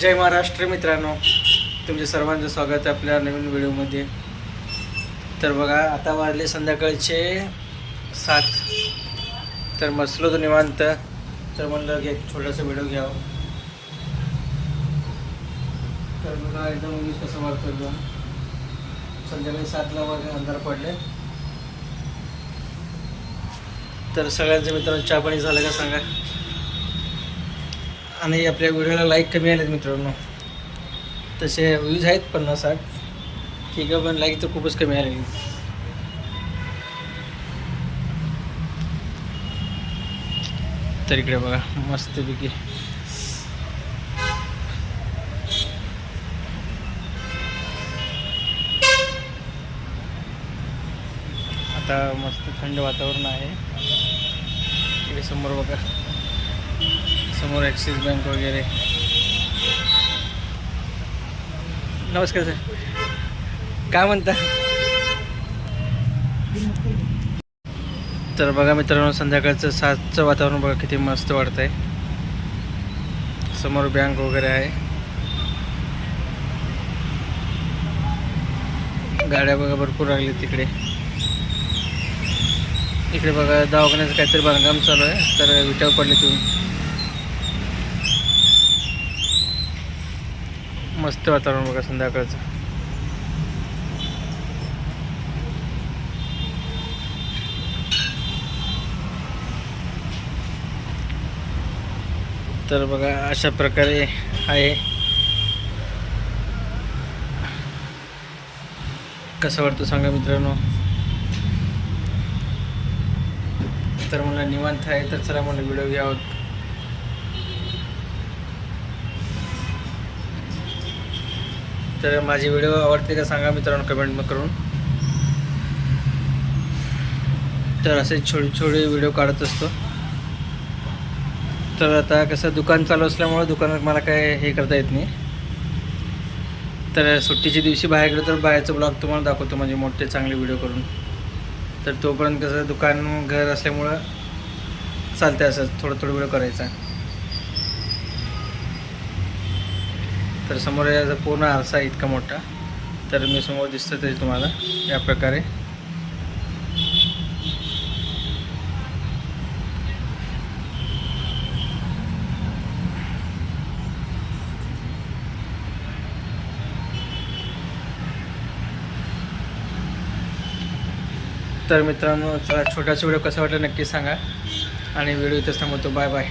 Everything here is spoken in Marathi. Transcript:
जय महाराष्ट्र मित्रांनो. तुमचे सर्वांचं स्वागत आहे आपल्या नवीन व्हिडिओमध्ये. तर बघा आता वाजले संध्याकाळचे सात. तर बसलो तो निवांत. तर म्हणलं की एक छोटासा व्हिडिओ घ्यावं. तर बघा एकदम वीज कसं वाटतो संध्याकाळी सातला वगैरे अंधार पडले. तर सगळ्यांचे मित्रांनो चहा पाणी झालं का सांगा? आणि आपल्या व्हिडिओला लाईक कमी आलेत मित्रांनो. तसे व्ह्यूज आहेत पन्नास साठ ठीक आहे पण लाईक तर खूपच कमी आलेली तर इकडे बघा मस्तपैकी. आता मस्त थंड वातावरण आहे. इकडे समोर बघा. समोर ॲक्सिस बँक वगैरे. नमस्कार सर. काय म्हणता? तर बघा मित्रांनो संध्याकाळचं सातचं वातावरण बघा किती मस्त वाटतंय. समोर बँक वगैरे आहे. गाड्या बघा भरपूर लागले तिकडे. इकडे बघा दवाखान्याचं काहीतरी बांधकाम चालू आहे तर विटावर पडले तुम्ही. मस्त वातावरण बघा संध्याकाळचं. तर बघा अशा प्रकारे आहे. कसं वाटतं सांगा मित्रांनो? तर मला निवांत आहे तर चला मला व्हिडिओ घ्यावं तर माझे व्हिडिओ आवडते का सांगा मित्रांनो कमेंट करून. तर असे छोटे छोटे व्हिडिओ काढत असतो. तर आता कसं दुकान चालू असल्यामुळं दुकानात मला काय हे करता येत नाही. तर सुट्टीच्या दिवशी बाहेर गेलो तर बाहेरचं ब्लॉग तुम्हाला दाखवतो म्हणजे मोठे चांगले व्हिडिओ करून. तर तोपर्यंत कसं दुकान घर असल्यामुळं चालते असं थोडं थोडं व्हिडिओ करायचा. तर समोर याचा पूर्ण आरसा इतका मोठा. तर मी समोर दिसतं तरी तुम्हाला या प्रकारे. तर मित्रांनो चला छोटासा व्हिडिओ कसा वाटला नक्की सांगा. आणि व्हिडिओ इथंच थांबवतो. Bye bye.